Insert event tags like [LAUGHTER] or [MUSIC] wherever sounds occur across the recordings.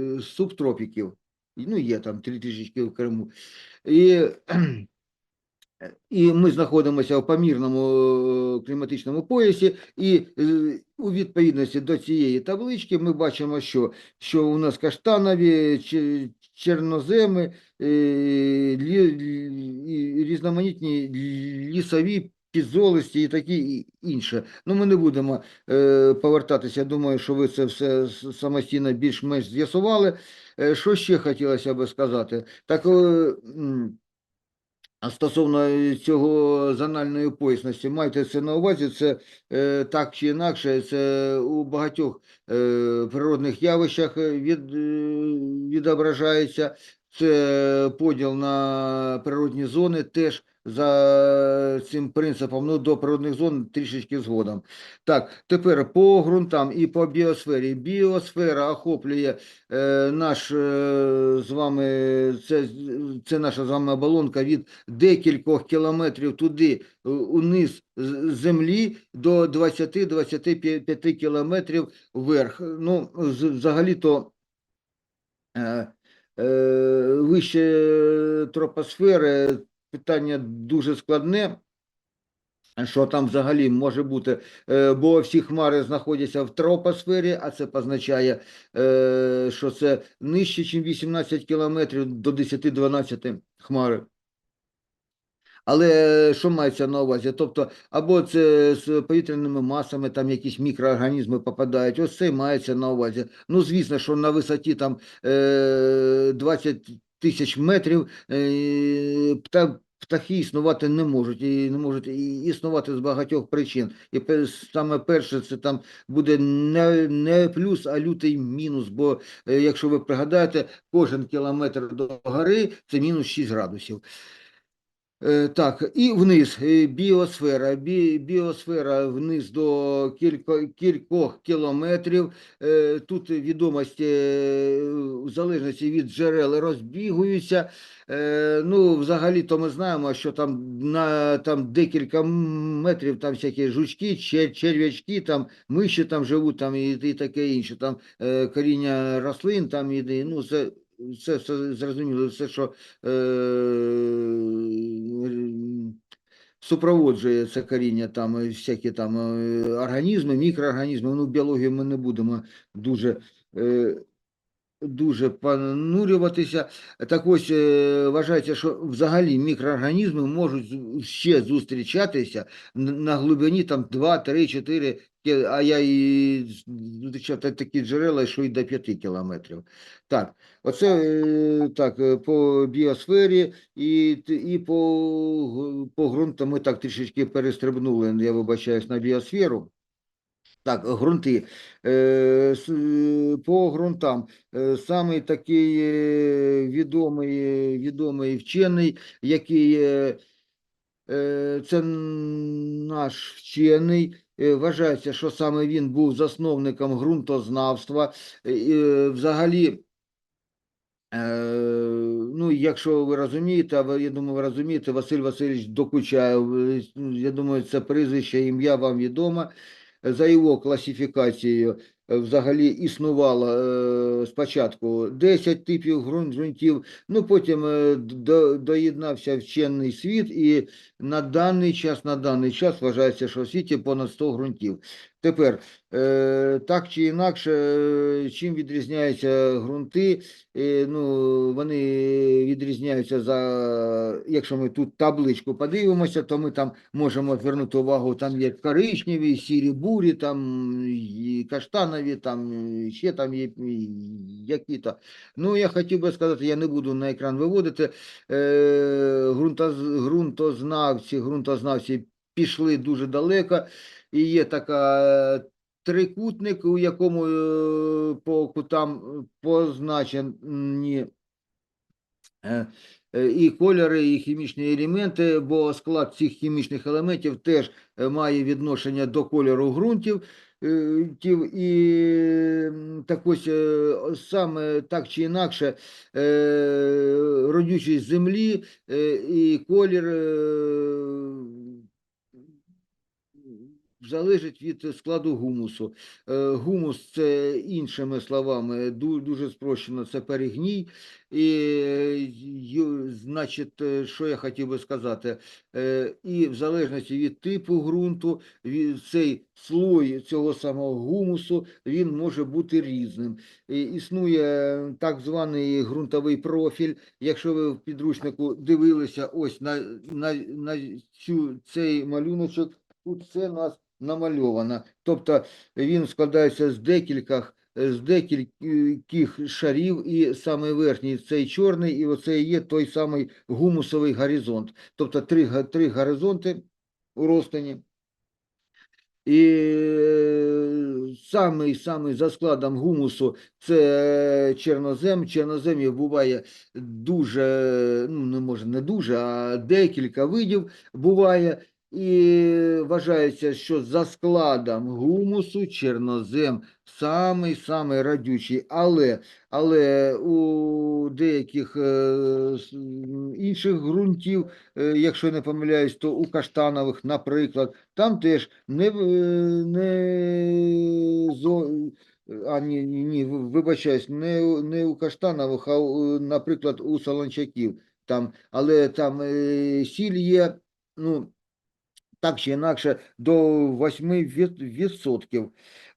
е, субтропіків. Ну, є там три трішечки в Криму. І, і ми знаходимося в помірному е, кліматичному поясі, і е, у відповідності до цієї таблички ми бачимо, що, що у нас каштанові, чорноземи, е, різноманітні лісові підзолисті і такі і інше. Ну, ми не будемо е, повертатися. Я думаю, що ви це все самостійно більш-менш з'ясували. Е, Що ще хотілося би сказати? Так, е, стосовно цього зональної поясності, майте це на увазі, це е, так чи інакше, це у багатьох е, природних явищах е, від, е, відображається. Це поділ на природні зони теж за цим принципом, ну, до природних зон трішечки згодом. Так, тепер по ґрунтам і по біосфері. Біосфера охоплює е, наш е, з вами, це, це наша з вами оболонка від декількох кілометрів туди е, униз землі до 20-25 кілометрів вверх. Ну, взагалі-то е, е, вище тропосфери питання дуже складне. Що там взагалі може бути, Е, бо всі хмари знаходяться в тропосфері, а це позначає, е, що це нижче, ніж 18 кілометрів до 10-12 хмари. Але що мається на увазі? Тобто, або це з повітряними масами, там якісь мікроорганізми попадають, ось це мається на увазі. Ну, звісно, що на висоті там е, 20 тисяч метрів е, пта- птахи існувати не можуть, і не можуть існувати з багатьох причин. І саме перше, це там буде не, не плюс, а лютий мінус, бо е, якщо ви пригадаєте, кожен кілометр до гори це мінус 6 градусів. Е, Так, і вниз е, біосфера. Бі, біосфера вниз до кілько, кількох кілометрів. Е, Тут відомості в залежності від джерел розбігуються. Ну, взагалі-то ми знаємо, що там на там декілька метрів там всякі жучки, чер- черв'ячки, там миші там живуть, там і, і таке інше. Там коріння рослин, там і, ну, це, це все зрозуміло, все, що е, супроводжує це коріння, там е, всякі там е, організми, мікроорганізми. Ну, біологію ми не будемо дуже. е, Дуже понурюватися. Так ось вважається, що взагалі мікроорганізми можуть ще зустрічатися на глибині там 2, 3, 4, кі- а я і зустрічав такі джерела, що й до 5 кілометрів. Так, оце е, так, е, по біосфері і, і по, по ґрунту ми так трішечки перестрибнули, я вибачаюсь, на біосферу. Так, ґрунти. Е, По ґрунтам. Е, Самий такий відомий, відомий вчений, який це наш вчений. Е, Вважається, що саме він був засновником ґрунтознавства. Е, е, Взагалі, Ну, якщо ви розумієте, я думаю, ви розумієте, Василь Васильович Докучаєв, я думаю, це прізвище, ім'я вам відомо. За його класифікацією взагалі існувало е, спочатку 10 типів ґрунт- ґрунтів, ну потім е, доєднався вчений світ, і на даний час, на даний час вважається, що в світі понад 100 ґрунтів. Тепер, е, так чи інакше, е, чим відрізняються ґрунти? Е, ну, вони відрізняються за, якщо ми тут табличку подивимося, то ми там можемо звернути увагу, там є коричневі, сірі бурі, там і каштанові, там ще там є які-то. Ну, я хотів би сказати, я не буду на екран виводити. Е, ґрунтоз, ґрунтознавці, ґрунтознавці пішли дуже далеко, і є така е, трикутник, у якому е, по кутам е, позначені е, е, і кольори, і хімічні елементи, бо склад цих хімічних елементів теж е, має відношення до кольору ґрунтів. Е, І так ось е, саме так чи інакше е, родючість землі і колір залежить від складу гумусу. Е, Гумус це іншими словами, дуже спрощено, це перегній. І, значить, е, що я хотів би сказати, Е, і в залежності від типу ґрунту, цей слой цього самого гумусу він може бути різним. Існує так званий ґрунтовий профіль. Якщо ви в підручнику дивилися ось на, на, на цю, цей малюночок, тут у нас намальовано. Тобто він складається з декількох з декільких шарів, і самий верхній цей чорний, і оце є той самий гумусовий горизонт. Тобто три, три горизонти у розтині. І е, самий самий за складом гумусу це чорнозем. Чорноземів буває дуже, ну не може не дуже, а декілька видів буває. І вважається, що за складом гумусу чорнозем самий самий радючий, але але у деяких е, інших ґрунтів, е, якщо не помиляюсь, то у каштанових, наприклад, там теж не, в- не зо, а ні, ні, вибачаюсь, не, не у каштанових, а наприклад, у солончаків. Там, але там е, сіль є, ну, так чи інакше до 8%.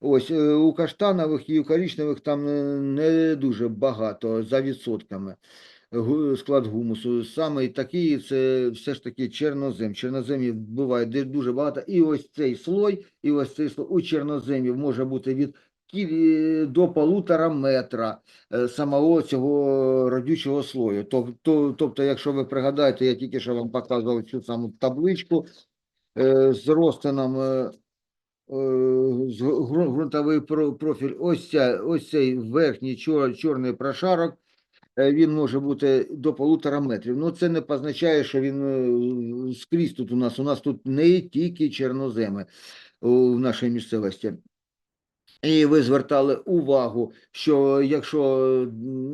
Ось е, у каштанових і у коричневих там е, не дуже багато за відсотками склад гумусу. Саме такий це все ж таки чорнозем. Чорноземів буває дуже багато. І ось цей слой, і ось цей слой у чорноземів може бути від до полутора метра е, самого цього родючого слою. Тобто, якщо ви пригадаєте, я тільки що вам показував цю саму табличку е, з розтином е, е, ґрунтовий профіль. Ось, ця, ось цей верхній чор, чорний прошарок. е, Він може бути до полутора метрів. Ну, це не позначає, що він е, скрізь тут у нас. У нас тут не тільки чорноземи в нашій місцевості. І ви звертали увагу, що якщо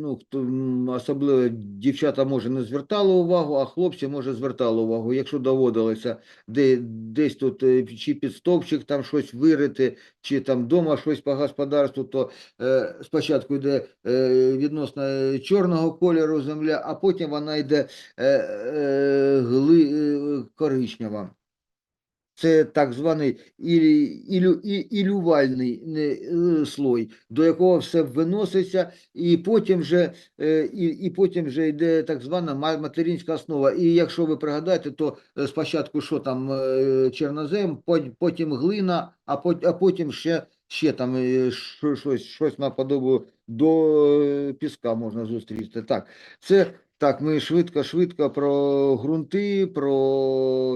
ну хто особливо дівчата може не звертали увагу, а хлопці може звертали увагу. Якщо доводилося де, десь тут е, чи під стовпчик там щось вирити, чи там вдома щось по господарству, то е, спочатку йде е, відносно чорного кольору земля, а потім вона йде е, е, гли, е, коричнева. Це так званий ілю, і, ілювальний е, слой, до якого все виноситься, і потім вже, е, і, і потім вже йде так звана ма- материнська основа. І якщо ви пригадаєте, то е, спочатку що там чорнозем, потім глина, а пот- а потім ще, ще там щось, щось наподобу до піска можна зустріти. Так, це так, ми швидко-швидко про ґрунти, про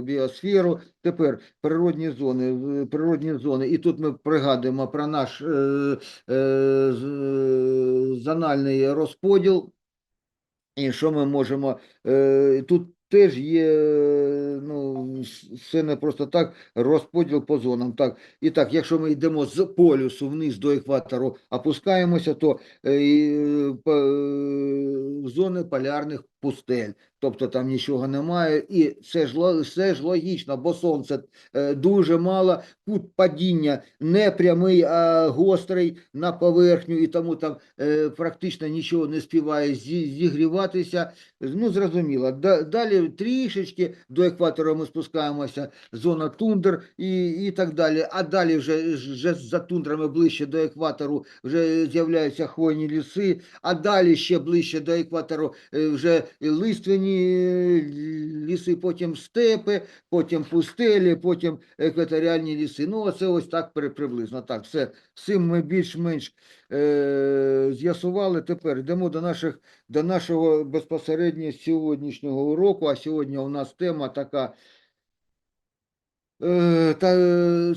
біосферу. Тепер природні зони, природні зони. І тут ми пригадуємо про наш е, е, е, зональний розподіл. І що ми можемо. Е, тут теж є, е, ну, все не просто так, розподіл по зонам. Так, і так, якщо ми йдемо з полюсу вниз до екватору, опускаємося, то е, е, е, зони полярних пустель. Тобто там нічого немає, і це ж, все ж логічно, бо сонце е, дуже мало, кут падіння не прямий, а гострий на поверхню, і тому там е, практично нічого не співає зігріватися. Ну, зрозуміло. Далі трішечки до екватора ми спускаємося, зона тундр і, і так далі. А далі вже, вже за тундрами ближче до екватору вже з'являються хвойні ліси, а далі ще ближче до екватору е, вже лиственні е, ліси, потім степи, потім пустелі, потім екваторіальні ліси. Ну, це ось так приблизно. Так, все. Цим ми більш-менш е, з'ясували. Тепер йдемо до наших до нашого безпосередньо сьогоднішнього уроку. А сьогодні у нас тема така. Е, Та, е,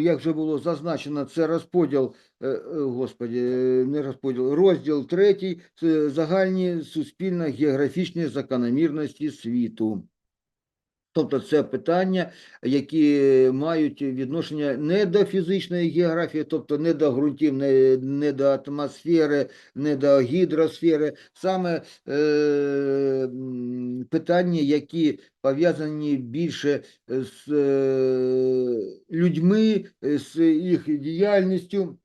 як вже було зазначено, це розподіл, е, господі, не розподіл, розділ третій, загальні суспільно-географічні закономірності світу. Тобто це питання, які мають відношення не до фізичної географії, тобто не до ґрунтів, не, не до атмосфери, не до гідросфери, саме е, питання, які пов'язані більше з е, людьми, з їх діяльністю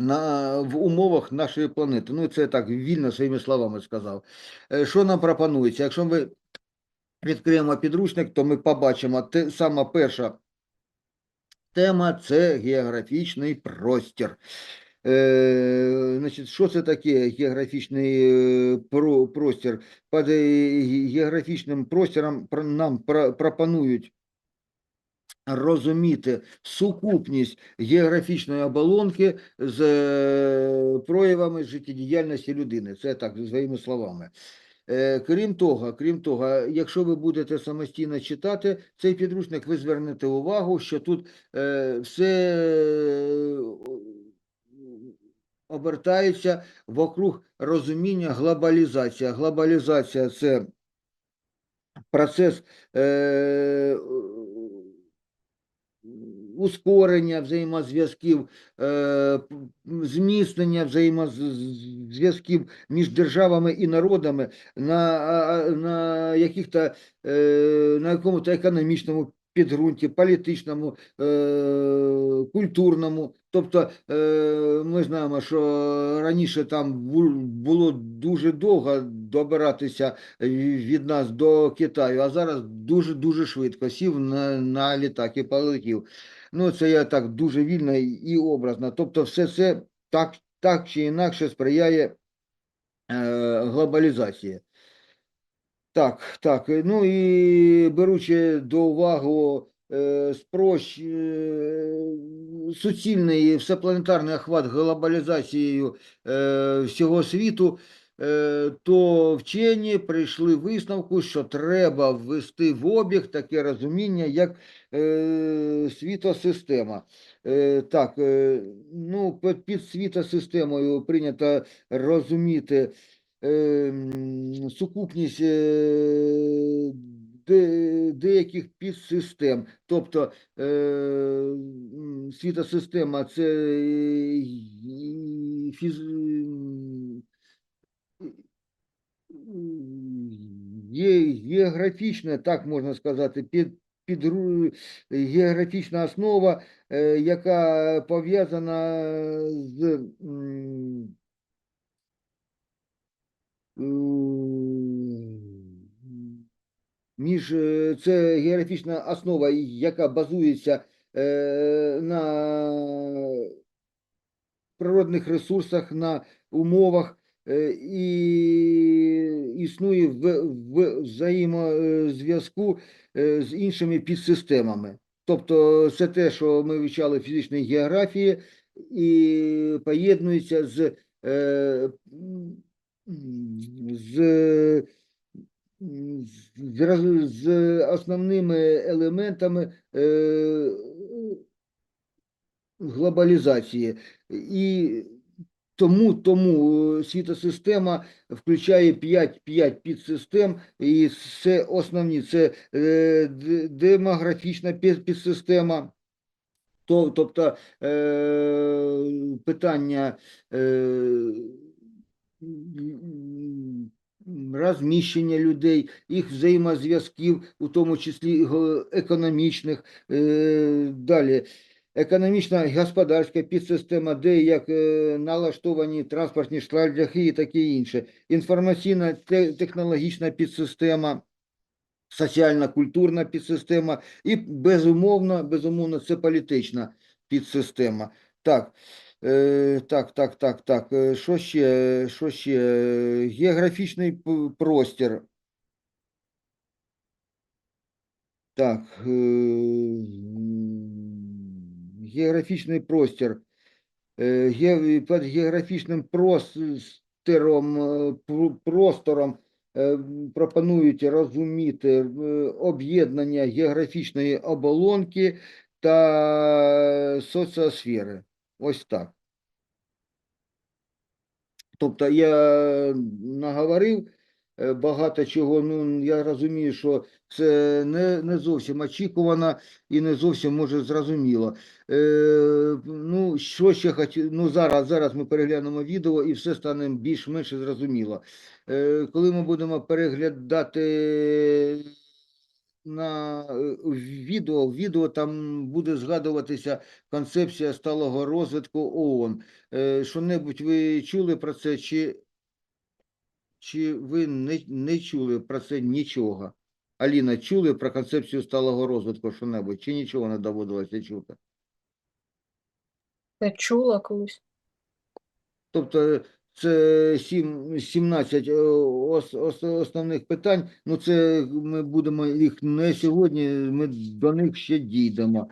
на, в умовах нашої планети. Ну, це так вільно своїми словами сказав. Е, Що нам пропонується? Якщо ми відкриємо підручник, то ми побачимо те, сама перша тема це географічний простір. Е, значить, що це таке географічний е, про- простір? Під е, географічним простором про- нам про- пропонують розуміти сукупність географічної оболонки з е, проявами життєдіяльності людини. Це так, своїми словами. Е, Крім того, крім того, якщо ви будете самостійно читати цей підручник, ви звернете увагу, що тут е, все е, обертається вокруг розуміння глобалізація. Глобалізація це процес ускорення взаємозв'язків, е, зміцнення взаємозв'язків між державами і народами на, на е, на якому-то економічному підґрунті, політичному, е, культурному. Тобто е, ми знаємо, що раніше там було дуже довго добиратися від нас до Китаю, а зараз дуже-дуже швидко сів на, на літак і полетів. Ну, це я так дуже вільно і образно. Тобто, все це так, так чи інакше сприяє е, глобалізації. Так, так. е, Ну і беручи до уваги е, спрощ, е, суцільний всепланетарний охват глобалізацією е, всього світу, то вчені прийшли висновку, що треба ввести в обіг таке розуміння, як світосистема. Так, ну, під, під світосистемою прийнято розуміти сукупність е, деяких підсистем. Тобто е, світосистема це фіз... географічна, так можна сказати, під, підру- географічна основа, е, яка пов'язана з між е, це географічна основа, яка базується е, на природних ресурсах, на умовах е, і існує в, в взаємозв'язку е, з іншими підсистемами. Тобто це те, що ми вивчали в фізичній географії, і поєднується з, е, з, з, з основними елементами е, глобалізації. І тому, тому е, світосистема включає 5, 5 підсистем, і це основні, це е, демографічна під- підсистема, тобто е, питання е, розміщення людей, їх взаємозв'язків, у тому числі го- економічних, е, далі. Економічна господарська підсистема, де як е, налаштовані транспортні шляхи і таке інше. Інформаційна технологічна підсистема, соціальна культурна підсистема і безумовно, безумовно, це політична підсистема. Так, е, так, так, так, так. е, Що ще? Що ще? Е, Географічний простір. Так, е, географічний простір. Е, Під географічним простором, е, простором е, пропонують розуміти е, об'єднання географічної оболонки та соціосфери. Ось так. Тобто я наговорив, е, багато чого. Ну, я розумію, що це не, не зовсім очікувано і не зовсім може зрозуміло. Е, ну, що ще хочу, ну зараз, зараз ми переглянемо відео і все стане більш-менш зрозуміло. Е, коли ми будемо переглядати на е, відео, в відео там буде згадуватися концепція сталого розвитку ООН. Е, Що-небудь ви чули про це, чи, чи ви не, не чули про це нічого? Аліна, чули про концепцію сталого розвитку що-небудь, чи нічого не доводилося чути? Я чула колись. Тобто це сім- 17 е, ос- ос- основних питань. Ну, це ми будемо їх не сьогодні, ми до них ще дійдемо.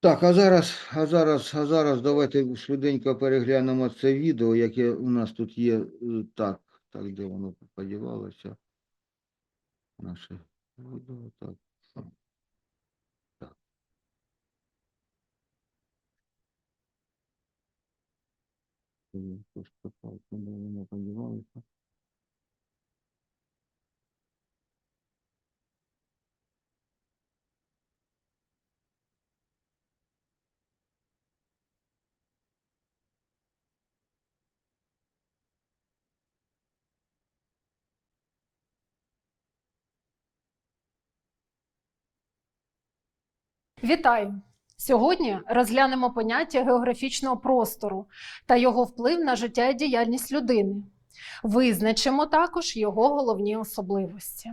Так, а зараз, а зараз, а зараз давайте швиденько переглянемо це відео, яке у нас тут є. Е, Так, так, де воно подівалося? Наше відео. Так. Ой, трошки палку, де воно подівалося. Вітаю! Сьогодні розглянемо поняття географічного простору та його вплив на життя і діяльність людини. Визначимо також його головні особливості.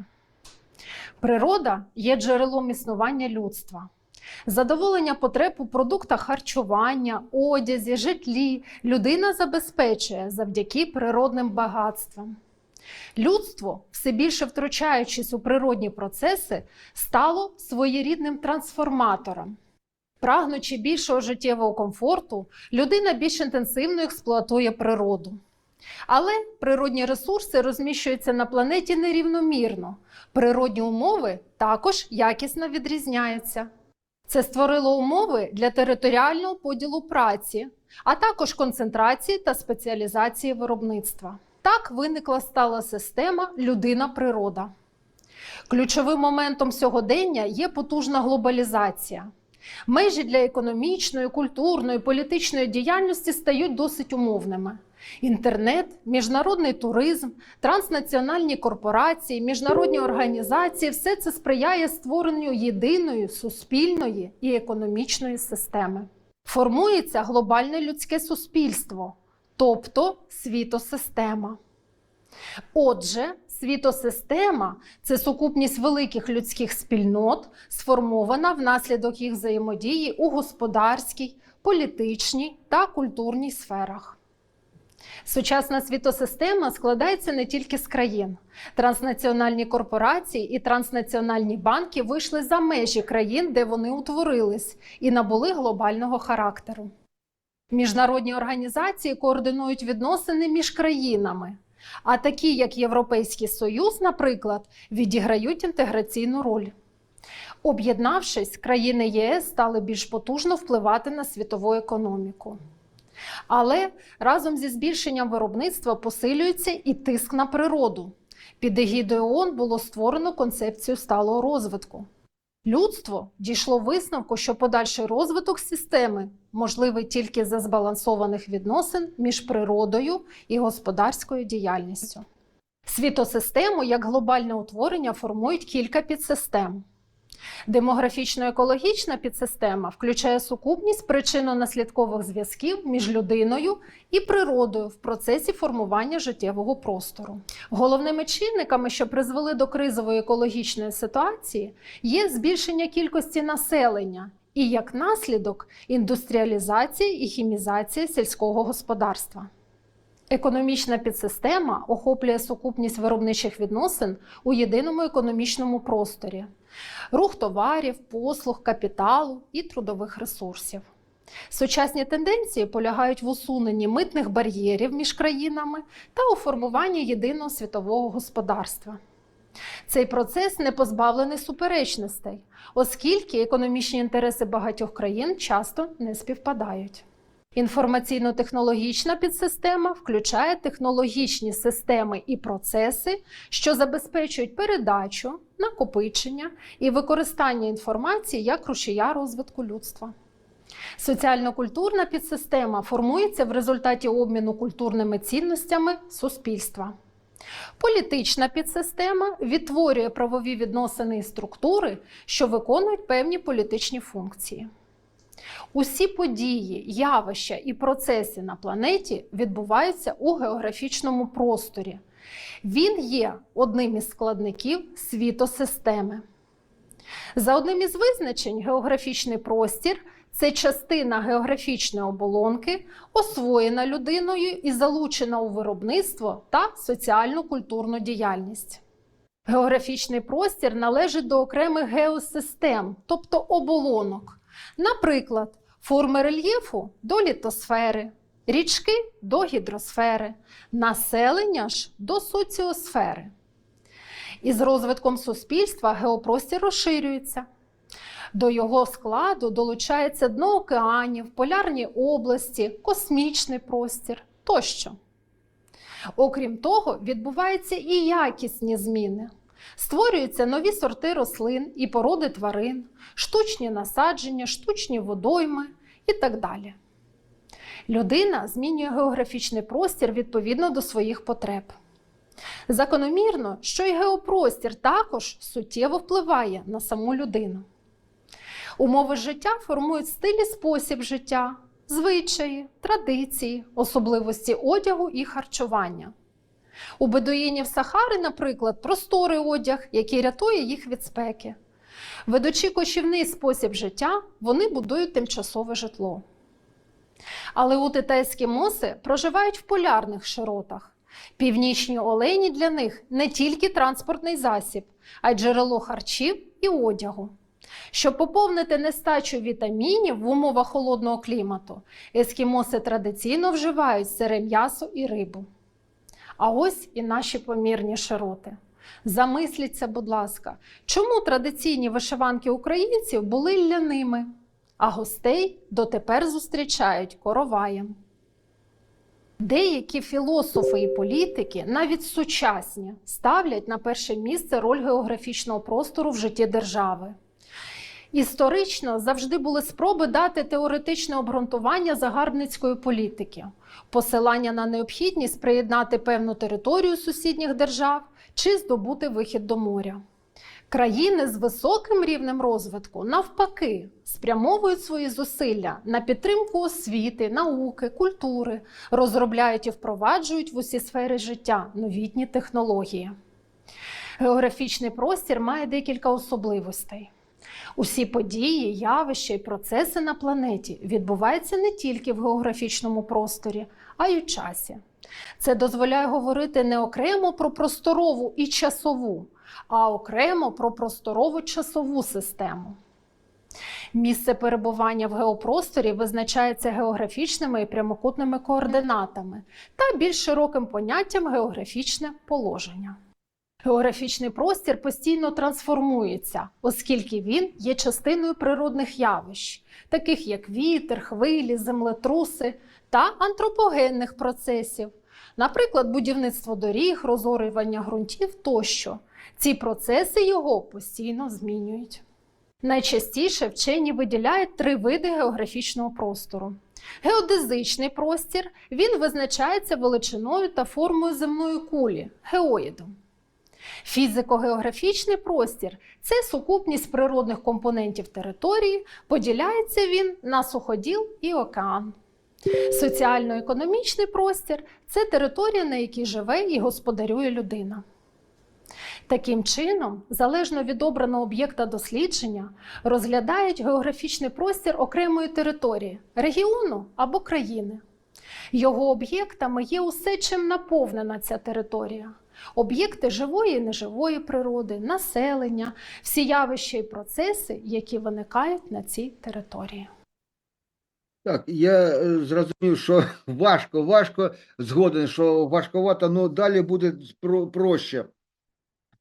Природа є джерелом існування людства. Задоволення потреб у продуктах харчування, одязі, житлі людина забезпечує завдяки природним багатствам. Людство, все більше втручаючись у природні процеси, стало своєрідним трансформатором. Прагнучи більшого життєвого комфорту, людина більш інтенсивно експлуатує природу. Але природні ресурси розміщуються на планеті нерівномірно. Природні умови також якісно відрізняються. Це створило умови для територіального поділу праці, а також концентрації та спеціалізації виробництва. Так виникла стала система людина-природа. Ключовим моментом сьогодення є потужна глобалізація. Межі для економічної, культурної, політичної діяльності стають досить умовними. Інтернет, міжнародний туризм, транснаціональні корпорації, міжнародні організації все це сприяє створенню єдиної суспільної і економічної системи. Формується глобальне людське суспільство, тобто світосистема. Отже, світосистема це сукупність великих людських спільнот, сформована внаслідок їх взаємодії у господарській, політичній та культурній сферах. Сучасна світосистема складається не тільки з країн. Транснаціональні корпорації і транснаціональні банки вийшли за межі країн, де вони утворились, і набули глобального характеру. Міжнародні організації координують відносини між країнами, а такі, як Європейський Союз, наприклад, відіграють інтеграційну роль. Об'єднавшись, країни ЄС стали більш потужно впливати на світову економіку. Але разом зі збільшенням виробництва посилюється і тиск на природу. Під егідою ООН було створено концепцію сталого розвитку. Людство дійшло висновку, що подальший розвиток системи можливий тільки за збалансованих відносин між природою і господарською діяльністю. Світосистему як глобальне утворення формують кілька підсистем. Демографічно-екологічна підсистема включає сукупність причинно-наслідкових зв'язків між людиною і природою в процесі формування життєвого простору. Головними чинниками, що призвели до кризової екологічної ситуації, є збільшення кількості населення і як наслідок індустріалізація і хімізація сільського господарства. Економічна підсистема охоплює сукупність виробничих відносин у єдиному економічному просторі, рух товарів, послуг, капіталу і трудових ресурсів. Сучасні тенденції полягають в усуненні митних бар'єрів між країнами та у формуванні єдиного світового господарства. Цей процес не позбавлений суперечностей, оскільки економічні інтереси багатьох країн часто не співпадають. Інформаційно-технологічна підсистема включає технологічні системи і процеси, що забезпечують передачу, накопичення і використання інформації як рушія розвитку людства. Соціально-культурна підсистема формується в результаті обміну культурними цінностями суспільства. Політична підсистема відтворює правові відносини і структури, що виконують певні політичні функції. Усі події, явища і процеси на планеті відбуваються у географічному просторі. Він є одним із складників світосистеми. За одним із визначень, географічний простір це частина географічної оболонки, освоєна людиною і залучена у виробництво та соціально-культурну діяльність. Географічний простір належить до окремих геосистем, тобто оболонок. Наприклад, форми рельєфу до літосфери, річки до гідросфери, населення ж до соціосфери. Із розвитком суспільства геопростір розширюється. До його складу долучається дно океанів, полярні області, космічний простір тощо. Окрім того, відбуваються і якісні зміни. Створюються нові сорти рослин і породи тварин, штучні насадження, штучні водойми і так далі. Людина змінює географічний простір відповідно до своїх потреб. Закономірно, що і геопростір також суттєво впливає на саму людину. Умови життя формують стиль і спосіб життя, звичаї, традиції, особливості одягу і харчування. У бедуїнів Сахари, наприклад, просторий одяг, який рятує їх від спеки. Ведучи кочівний спосіб життя, вони будують тимчасове житло. Але у ескімоси проживають в полярних широтах. Північні олені для них не тільки транспортний засіб, а й джерело харчів і одягу. Щоб поповнити нестачу вітамінів в умовах холодного клімату, ескімоси традиційно вживають сире м'ясо і рибу. А ось і наші помірні широти. Замисліться, будь ласка, чому традиційні вишиванки українців були ляними, а гостей дотепер зустрічають короваєм. Деякі філософи і політики, навіть сучасні, ставлять на перше місце роль географічного простору в житті держави. Історично завжди були спроби дати теоретичне обґрунтування загарбницької політики, посилання на необхідність приєднати певну територію сусідніх держав чи здобути вихід до моря. Країни з високим рівнем розвитку, навпаки, спрямовують свої зусилля на підтримку освіти, науки, культури, розробляють і впроваджують в усі сфери життя новітні технології. Географічний простір має декілька особливостей. Усі події, явища і процеси на планеті відбуваються не тільки в географічному просторі, а й у часі. Це дозволяє говорити не окремо про просторову і часову, а окремо про просторову часову систему. Місце перебування в геопросторі визначається географічними і прямокутними координатами та більш широким поняттям географічне положення. Географічний простір постійно трансформується, оскільки він є частиною природних явищ, таких як вітер, хвилі, землетруси та антропогенних процесів, наприклад, будівництво доріг, розорювання ґрунтів тощо. Ці процеси його постійно змінюють. Найчастіше вчені виділяють три види географічного простору. Геодезичний простір він визначається величиною та формою земної кулі геоїдом. Фізико-географічний простір це сукупність природних компонентів території, поділяється він на суходіл і океан. Соціально-економічний простір це територія, на якій живе і господарює людина. Таким чином, залежно від обраного об'єкта дослідження, розглядають географічний простір окремої території, регіону або країни. Його об'єктами є усе, чим наповнена ця територія. Об'єкти живої і неживої природи, населення, всі явища і процеси, які виникають на цій території. Так, я е, зрозумів, що [LAUGHS] важко, важко, згоден, що важковато, але далі буде проще.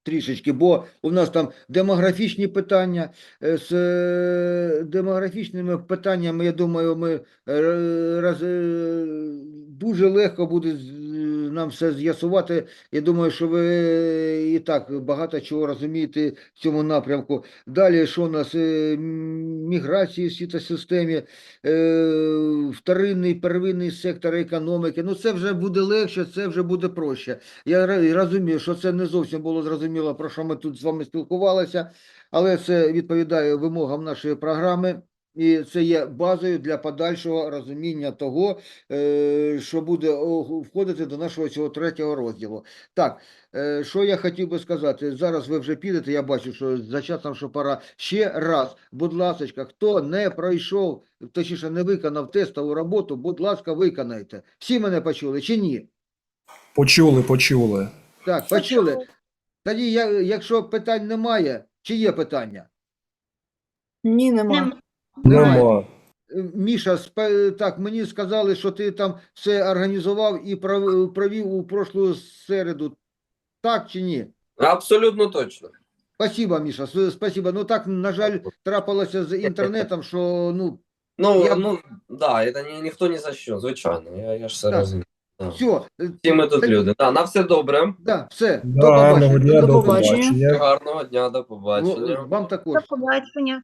трішечки, бо у нас там демографічні питання. е, З е, демографічними питаннями, я думаю, ми е, дуже легко буде нам все з'ясувати. Я думаю, що ви і так багато чого розумієте в цьому напрямку. Далі, що у нас е, міграції в світосистемі, е, вторинний, первинний сектор економіки. Ну, це вже буде легше, це вже буде проще. Я розумію, що це не зовсім було зрозуміло, про що ми тут з вами спілкувалися, але це відповідає вимогам нашої програми. І це є базою для подальшого розуміння того, е, що буде входити до нашого цього третього розділу. Так, е, що я хотів би сказати, зараз ви вже підете, я бачу, що за часом, що пора. Ще раз, будь ласка, хто не пройшов, точніше не виконав тестову роботу, будь ласка, виконайте. Всі мене почули чи ні? Почули, почули. Так, почули. Тоді, якщо питань немає, чи є питання? Ні. Немає. Нема. Е, Міша, спе- так, мені сказали, що ти там все організував і провів у прошлу середу. Так чи ні? Абсолютно точно. Спасибо, Міша, спасибо. Ну так, на жаль, трапилося з інтернетом, що ну, Ну, Я- ну да, це ні, ніхто ні за що, звичайно. Я, я ж все Так. розумію. Да. все. Всі ми тут люди. Да, на все добре. Да, все. Да, гарного дня, До до побачення. побачення. Гарного дня, до побачення. Ну, Вам також. До побачення.